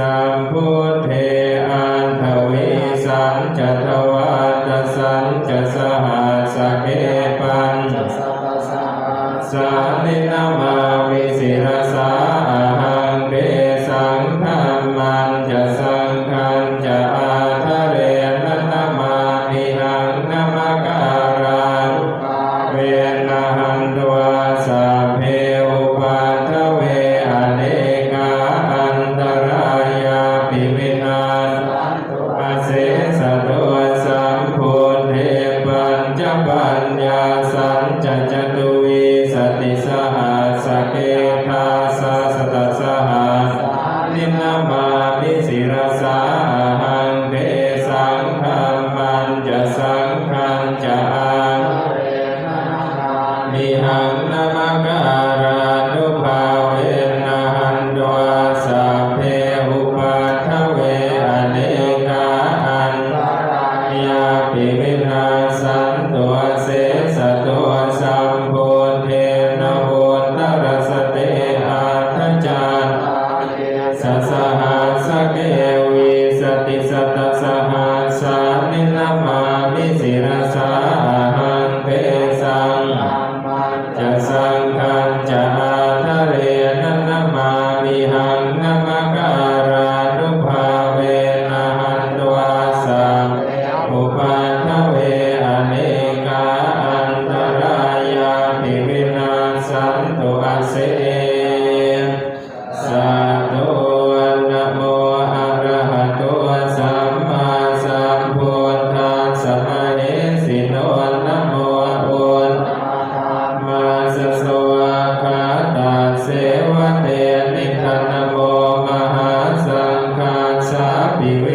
สัมพุทเทอันทวิสังจะทวัตสังจะสหสเกปันสานินามวิสิรสังเปสังธรมันจะส terás a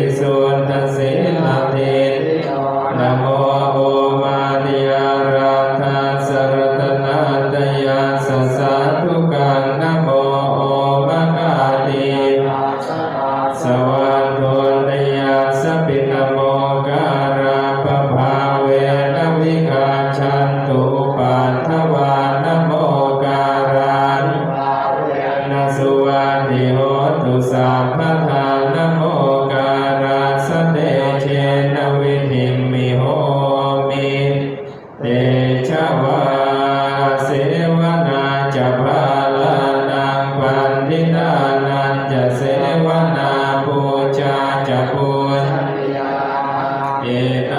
So. Yeah.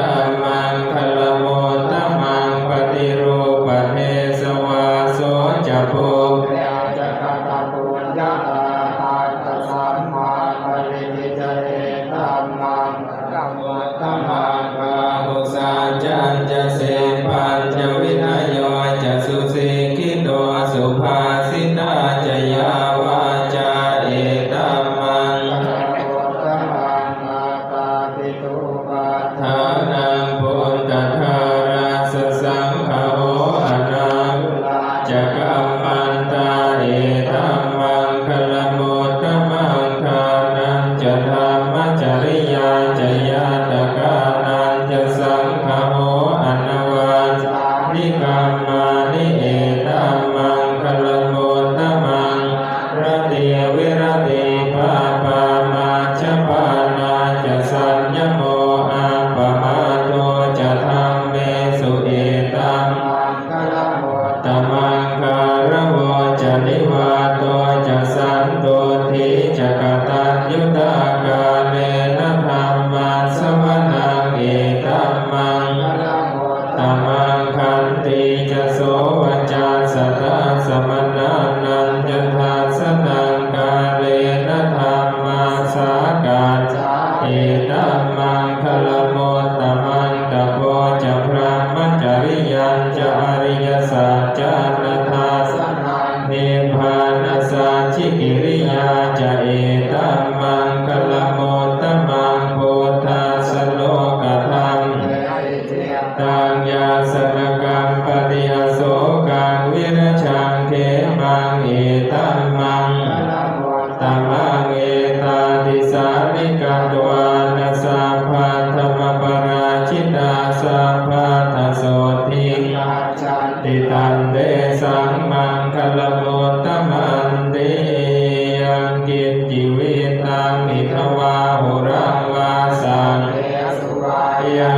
ตุปาทานา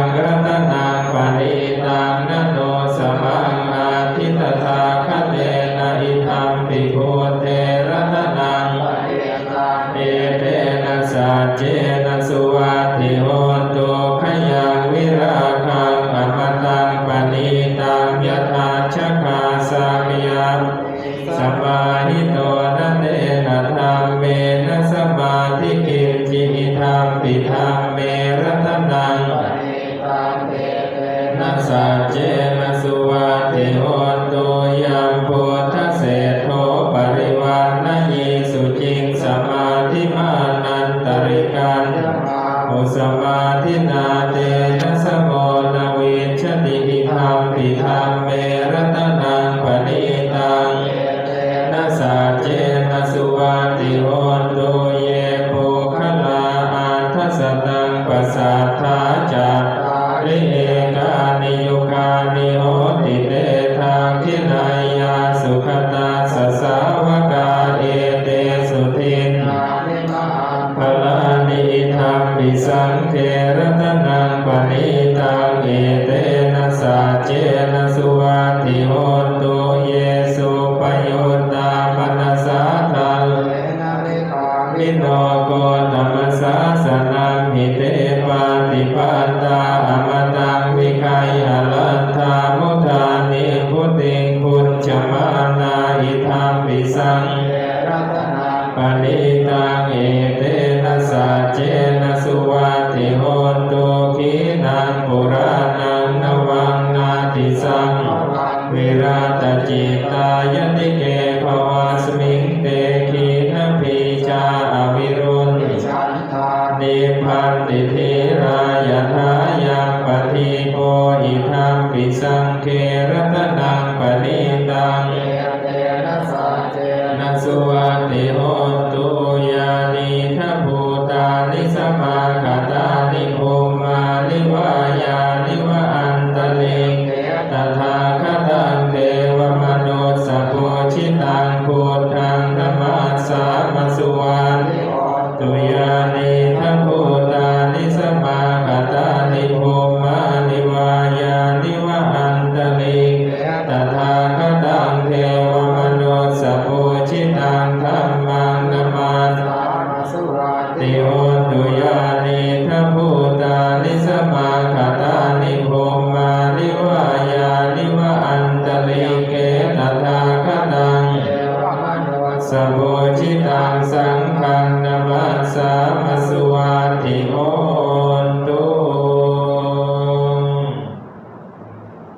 Jagrata Sergey มิสังเกรตนังปณี